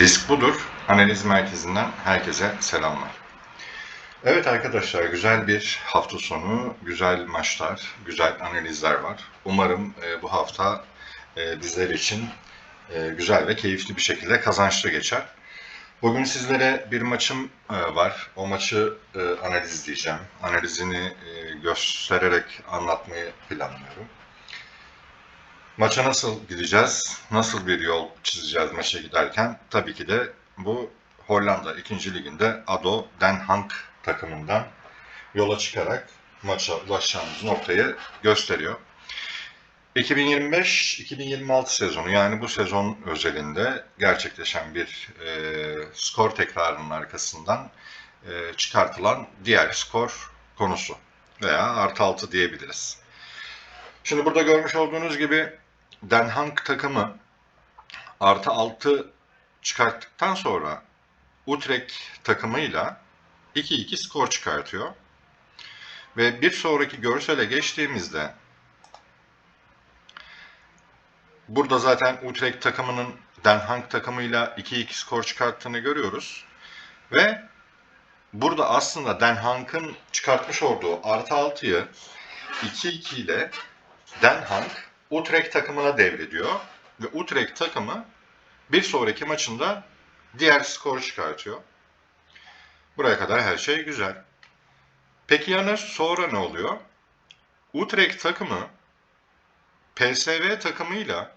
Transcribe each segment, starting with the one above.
Risk budur. Analiz merkezinden herkese selamlar. Evet arkadaşlar güzel bir hafta sonu, güzel maçlar, güzel analizler var. Umarım e, bu hafta e, bizler için e, güzel ve keyifli bir şekilde kazançlı geçer. Bugün sizlere bir maçım e, var. O maçı e, analizleyeceğim. Analizini e, göstererek anlatmayı planlıyorum. Maça nasıl gideceğiz? Nasıl bir yol çizeceğiz maça giderken? Tabii ki de bu Hollanda 2. liginde ADO Den Haag takımından yola çıkarak maça ulaşacağımız noktayı gösteriyor. 2025-2026 sezonu yani bu sezon özelinde gerçekleşen bir e, skor tekrarının arkasından e, çıkartılan diğer skor konusu veya artı altı diyebiliriz. Şimdi burada görmüş olduğunuz gibi Den Haag takımı artı 6 çıkarttıktan sonra Utrecht takımıyla 2-2 skor çıkartıyor. Ve bir sonraki görsele geçtiğimizde burada zaten Utrecht takımının Den Haag takımıyla 2-2 skor çıkarttığını görüyoruz. Ve burada aslında Den Haag'ın çıkartmış olduğu artı 6'yı 2-2 ile Den Haag Utrecht takımına devrediyor ve Utrecht takımı bir sonraki maçında diğer skoru çıkartıyor. Buraya kadar her şey güzel. Peki ya sonra ne oluyor? Utrecht takımı PSV takımıyla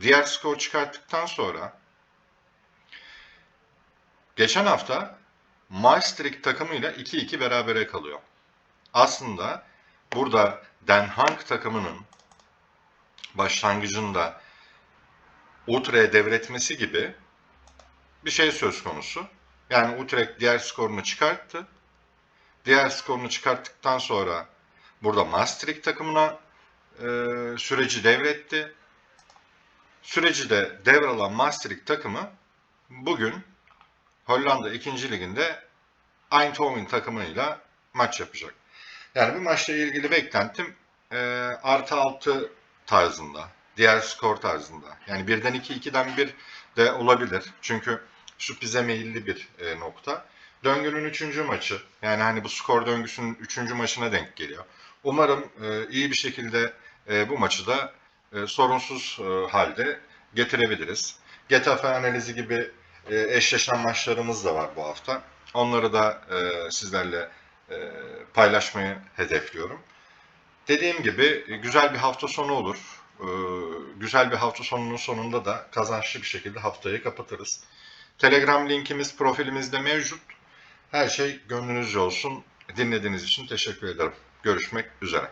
diğer skor çıkarttıktan sonra geçen hafta Maastricht takımıyla 2-2 berabere kalıyor. Aslında burada Den Haag takımının başlangıcında Utrecht'e devretmesi gibi bir şey söz konusu. Yani Utrecht diğer skorunu çıkarttı. Diğer skorunu çıkarttıktan sonra burada Maastricht takımına e, süreci devretti. Süreci de devralan Maastricht takımı bugün Hollanda 2. liginde Eindhoven takımıyla maç yapacak. Yani bu maçla ilgili beklentim e, artı 6 tarzında. Diğer skor tarzında. Yani birden 2, 2'den 1 de olabilir. Çünkü sürprize meyilli bir e, nokta. Döngünün 3. maçı. Yani hani bu skor döngüsünün 3. maçına denk geliyor. Umarım e, iyi bir şekilde e, bu maçı da e, sorunsuz e, halde getirebiliriz. Getafe analizi gibi e, eşleşen maçlarımız da var bu hafta. Onları da e, sizlerle paylaşmayı hedefliyorum. Dediğim gibi e, güzel bir hafta sonu olur. E, Güzel bir hafta sonunun sonunda da kazançlı bir şekilde haftayı kapatırız. Telegram linkimiz profilimizde mevcut. Her şey gönlünüzce olsun. Dinlediğiniz için teşekkür ederim. Görüşmek üzere.